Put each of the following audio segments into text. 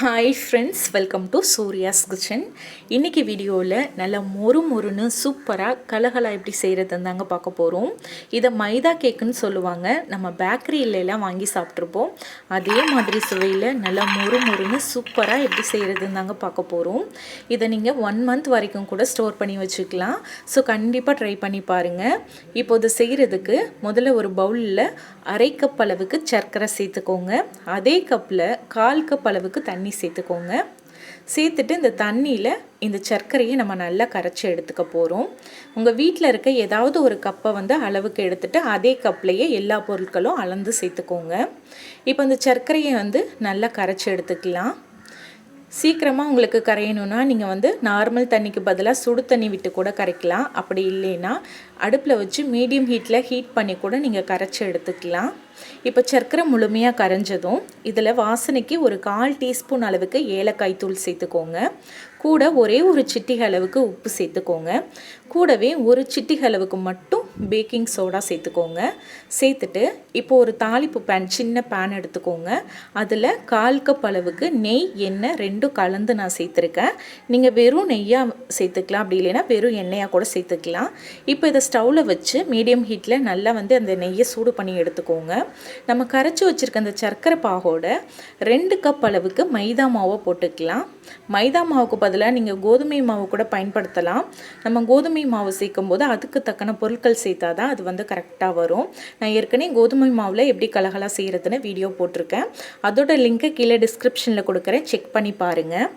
Hi friends welcome to Surya's kitchen இன்றைக்கி வீடியோவில் நல்லா மொறு மொறுன்னு சூப்பராக கலகலா எப்படி செய்கிறதுன்னு தாங்க பார்க்க போகிறோம் இதை மைதா கேக்குன்னு சொல்லுவாங்க. நம்ம பேக்கரியிலலாம் வாங்கி சாப்பிட்ருப்போம் அதே மாதிரி சுவையில் நல்லா மொறு மொறுன்னு சூப்பராக எப்படி செய்கிறதுன்னு தாங்க பார்க்க போகிறோம் இதை நீங்கள் ஒன் மந்த் வரைக்கும் கூட ஸ்டோர் பண்ணி வச்சுக்கலாம். ஸோ கண்டிப்பாக ட்ரை பண்ணி பாருங்கள் இப்போ இது செய்கிறதுக்கு முதல்ல ஒரு பவுலில் அரை கப் அளவுக்கு சர்க்கரை சேர்த்துக்கோங்க. அதே கப்பில் கால் கப் அளவுக்கு தண்ணி சேர்த்துக்கோங்க. சேர்த்துட்டு இந்த தண்ணியில் இந்த சர்க்கரையை நம்ம நல்லா கரைச்சி எடுத்துக்க போகிறோம் உங்கள் வீட்டில் இருக்க ஏதாவது ஒரு கப்பை வந்து அளவுக்கு எடுத்துகிட்டு அதே கப்லேயே எல்லா பொருட்களும் அளந்து சேர்த்துக்கோங்க. இப்போ இந்த சர்க்கரையை வந்து நல்லா கரைச்சி எடுத்துக்கலாம். சீக்கிரமாக உங்களுக்கு கரையணும்னா நீங்கள் வந்து நார்மல் தண்ணிக்கு பதிலாக சுடு தண்ணி விட்டு கூட கரைக்கலாம். அப்படி இல்லைன்னா அடுப்பில் வச்சு மீடியம் ஹீட்டில் ஹீட் பண்ணி கூட நீங்கள் கரைச்சி எடுத்துக்கலாம். இப்போ சர்க்கரை முழுமையாக கரைஞ்சதும் இதில் வாசனைக்கு ஒரு கால் டீஸ்பூன் அளவுக்கு ஏலக்காய் தூள் சேர்த்துக்கோங்க. கூட ஒரே ஒரு சிட்டிகை அளவுக்கு உப்பு சேர்த்துக்கோங்க. கூடவே ஒரு சிட்டிகை அளவுக்கு மட்டும் பேக்கிங் சோடா சேர்த்துக்கோங்க. சேர்த்துட்டு இப்போ ஒரு தாளிப்பு பேன் சின்ன பேன் எடுத்துக்கோங்க. அதில் கால் கப் அளவுக்கு நெய் எண்ணெய் ரெண்டும் கலந்து நான் சேர்த்துருக்கேன். நீங்கள் வெறும் நெய்யாக சேர்த்துக்கலாம். அப்படி இல்லைன்னா வெறும் எண்ணெயாக கூட சேர்த்துக்கலாம். இப்போ இதை ஸ்டவ்வில் வச்சு மீடியம் ஹீட்டில் நல்லா வந்து அந்த நெய்யை சூடு பண்ணி எடுத்துக்கோங்க. நம்ம கரைச்சி வச்சுருக்க அந்த சர்க்கரை பாகோட ரெண்டு கப் அளவுக்கு மைதா மாவை போட்டுக்கலாம். மைதா மாவுக்கு பதிலாக நீங்கள் கோதுமை மாவு கூட பயன்படுத்தலாம். நம்ம கோதுமை மாவு சேர்க்கும் போது அதுக்கு தக்கன பொருட்கள் சேர்த்தா தான் அது வந்து கரெக்டாக வரும். நான் ஏற்கனவே கோதுமை மாவில் எப்படி கலகலாக செய்கிறதுன்னு வீடியோ போட்டிருக்கேன். அதோட லிங்க்கை கீழே டிஸ்கிரிப்ஷனில் கொடுக்குறேன். செக் பண்ணி பாருங்கள்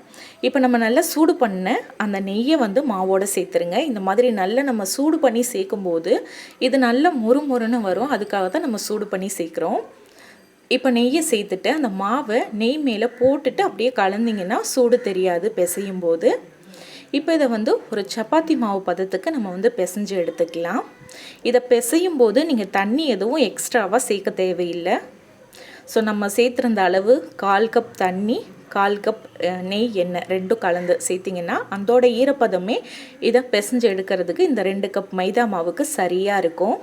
இப்போ நம்ம நல்லா சூடு பண்ண அந்த நெய்யை வந்து மாவோடு சேர்த்துருங்க. இந்த மாதிரி நல்லா நம்ம சூடு பண்ணி சேர்க்கும்போது இது நல்ல மொறு மொறுன்னு வரும். அதுக்காக தான் நம்ம சூடு பண்ணி சேர்க்குறோம். இப்போ நெய்யை சேர்த்துட்டு அந்த மாவை நெய் மேலே போட்டுட்டு அப்படியே கலந்திங்கன்னா சூடு தெரியாது பிசையும் போது இப்போ இதை வந்து ஒரு சப்பாத்தி மாவு பதத்துக்கு நம்ம வந்து பிசைஞ்சு எடுத்துக்கலாம். இதை பிசையும் போது நீங்கள் தண்ணி எதுவும் எக்ஸ்ட்ராவாக சேர்க்க தேவையில்லை. ஸோ நம்ம சேர்த்துருந்த அளவு கால் கப் தண்ணி கால் கப் நெய் எண்ணெய் ரெண்டும் கலந்து சேர்த்திங்கன்னா அதோட ஈரப்பதமே இதை பிசைஞ்சு எடுக்கிறதுக்கு இந்த ரெண்டு கப் மைதா மாவுக்கு சரியாக இருக்கும்.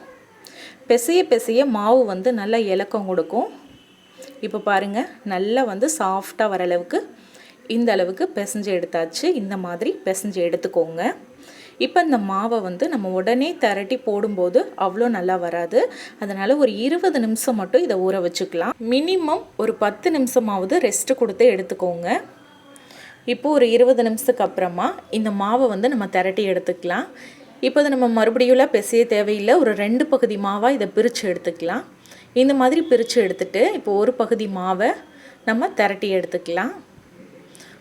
பிசைய பிசைய மாவு வந்து நல்லா இலக்கம் கொடுக்கும். இப்போ பாருங்கள் நல்லா வந்து சாஃப்டாக வர அளவுக்கு இந்த அளவுக்கு பிசைஞ்சு எடுத்தாச்சு. இந்த மாதிரி பிசைஞ்சு எடுத்துக்கோங்க. இப்போ இந்த மாவை வந்து நம்ம உடனே திரட்டி போடும்போது அவ்வளோ நல்லா வராது. அதனால் ஒரு இருபது நிமிஷம் மட்டும் இதை ஊற வச்சுக்கலாம். மினிமம் ஒரு பத்து நிமிஷமாவது ரெஸ்ட்டு கொடுத்து எடுத்துக்கோங்க. இப்போது ஒரு இருபது நிமிஷத்துக்கு அப்புறமா இந்த மாவை வந்து நம்ம திரட்டி எடுத்துக்கலாம். இப்போ நம்ம மறுபடியும் பிசைய தேவையில்லை. ஒரு ரெண்டு பகுதி மாவாக இதை பிரித்து எடுத்துக்கலாம். இந்த மாதிரி பிரித்து எடுத்துகிட்டு இப்போ ஒரு பகுதி மாவை நம்ம திரட்டி எடுத்துக்கலாம்.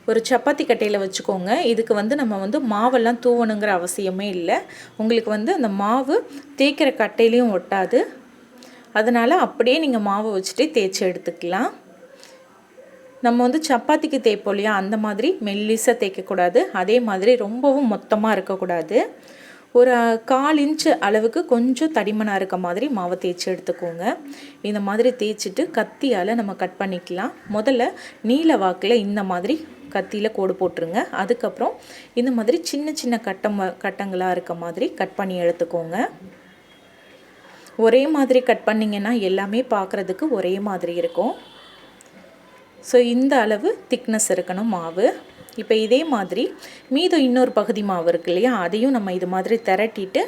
ஒரு சப்பாத்தி கட்டையில் வச்சுக்கோங்க. இதுக்கு வந்து நம்ம வந்து மாவெல்லாம் தூவணுங்கிற அவசியமே இல்லை. உங்களுக்கு வந்து அந்த மாவு தேய்க்கிற கட்டையிலையும் ஒட்டாது. அதனால் அப்படியே நீங்கள் மாவை வச்சுட்டு தேய்ச்சி எடுத்துக்கலாம். நம்ம வந்து சப்பாத்திக்கு தேய்ப்போம் இல்லையா? அந்த மாதிரி மெல்லிசாக தேய்க்கக்கூடாது. அதே மாதிரி ரொம்பவும் மொத்தமாக இருக்கக்கூடாது. ஒரு கால் இன்ச்சு அளவுக்கு கொஞ்சம் தடிமனாக இருக்க மாதிரி மாவை தேய்ச்சி எடுத்துக்கோங்க. இந்த மாதிரி தேய்ச்சிட்டு கத்தியால் நம்ம கட் பண்ணிக்கலாம். முதல்ல நீல வாக்கில் இந்த மாதிரி கத்தியில் கோடு போட்டுருங்க. அதுக்கப்புறம் இந்த மாதிரி சின்ன சின்ன கட்டம் கட்டங்களாக இருக்க மாதிரி கட் பண்ணி எடுத்துக்கோங்க. ஒரே மாதிரி கட் பண்ணிங்கன்னா எல்லாமே பார்க்குறதுக்கு ஒரே மாதிரி இருக்கும். ஸோ இந்த அளவு திக்னஸ் இருக்கணும் மாவு. இப்போ இதே மாதிரி மீதம் இன்னொரு பகுதி மாவு இருக்கு இல்லையா? அதையும் நம்ம இது மாதிரி திரட்டிட்டு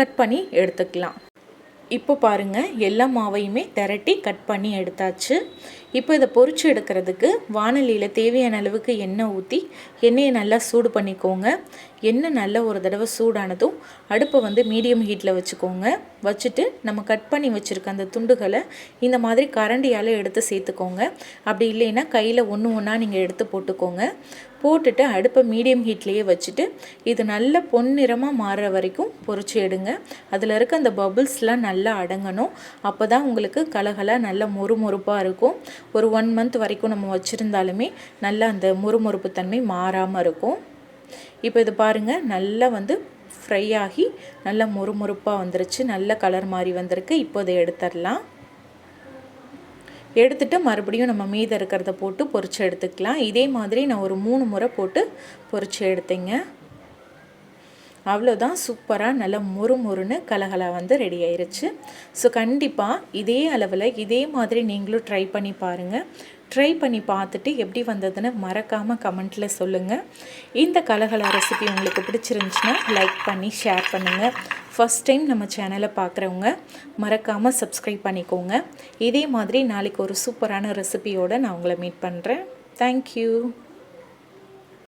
கட் பண்ணி எடுத்துக்கலாம். இப்போ பாருங்கள் எல்லா மாவையுமே திரட்டி கட் பண்ணி எடுத்தாச்சு. இப்போ இதை பொறிச்சு எடுக்கிறதுக்கு வானலியில் தேவையான அளவுக்கு எண்ணெய் ஊற்றி எண்ணெயை நல்லா சூடு பண்ணிக்கோங்க. எண்ணெய் நல்ல ஒரு தடவை சூடானதும் அடுப்பை வந்து மீடியம் ஹீட்டில் வச்சுக்கோங்க. வச்சுட்டு நம்ம கட் பண்ணி வச்சுருக்க அந்த துண்டுகளை இந்த மாதிரி கரண்டியால் எடுத்து சேர்த்துக்கோங்க. அப்படி இல்லைன்னா கையில் ஒன்று ஒன்றா நீங்கள் எடுத்து போட்டுக்கோங்க. போட்டுட்டு அடுப்பை மீடியம் ஹீட்லேயே வச்சுட்டு இது நல்ல பொன்னிறமாக மாறுற வரைக்கும் பொறிச்சு எடுங்க. அதில் இருக்க அந்த பபுள்ஸ்லாம் நல்லா அடங்கணும். அப்போ தான் உங்களுக்கு கலகலாக நல்ல மொறுமொறுப்பாக இருக்கும். ஒரு ஒன் மந்த் வரைக்கும் நம்ம வச்சுருந்தாலுமே நல்லா அந்த முறுமுறுப்பு தன்மை மாறாமல் இருக்கும். இப்போ இது பாருங்கள் நல்லா வந்து ஃப்ரை ஆகி நல்லா முறுமுறுப்பாக வந்துருச்சு. நல்ல கலர் மாதிரி வந்திருக்கு. இப்போ இதை எடுத்துடலாம். எடுத்துகிட்டு மறுபடியும் நம்ம மீதம் இருக்கிறத போட்டு பொறிச்சு எடுத்துக்கலாம். இதே மாதிரி நான் ஒரு மூணு முறை போட்டு பொறிச்சு எடுத்தேங்க. அவ்வளோதான் சூப்பராக நல்லா மொறு மொறுன்னு கலகலா வந்து ரெடி ஆயிருச்சு. ஸோ கண்டிப்பாக இதே அளவில் இதே மாதிரி நீங்களும் ட்ரை பண்ணி பாருங்கள் ட்ரை பண்ணி பார்த்துட்டு எப்படி வந்ததுன்னு மறக்காமல் கமெண்ட்டில் சொல்லுங்கள் இந்த கலகலா ரெசிபி உங்களுக்கு பிடிச்சிருந்துச்சுன்னா லைக் பண்ணி ஷேர் பண்ணுங்கள் ஃபஸ்ட் டைம் நம்ம சேனலை பார்க்குறவங்க மறக்காமல் சப்ஸ்கிரைப் பண்ணிக்கோங்க. இதே மாதிரி நாளைக்கு ஒரு சூப்பரான ரெசிபியோடு நான் உங்களை மீட் பண்ணுறேன் தேங்க்யூ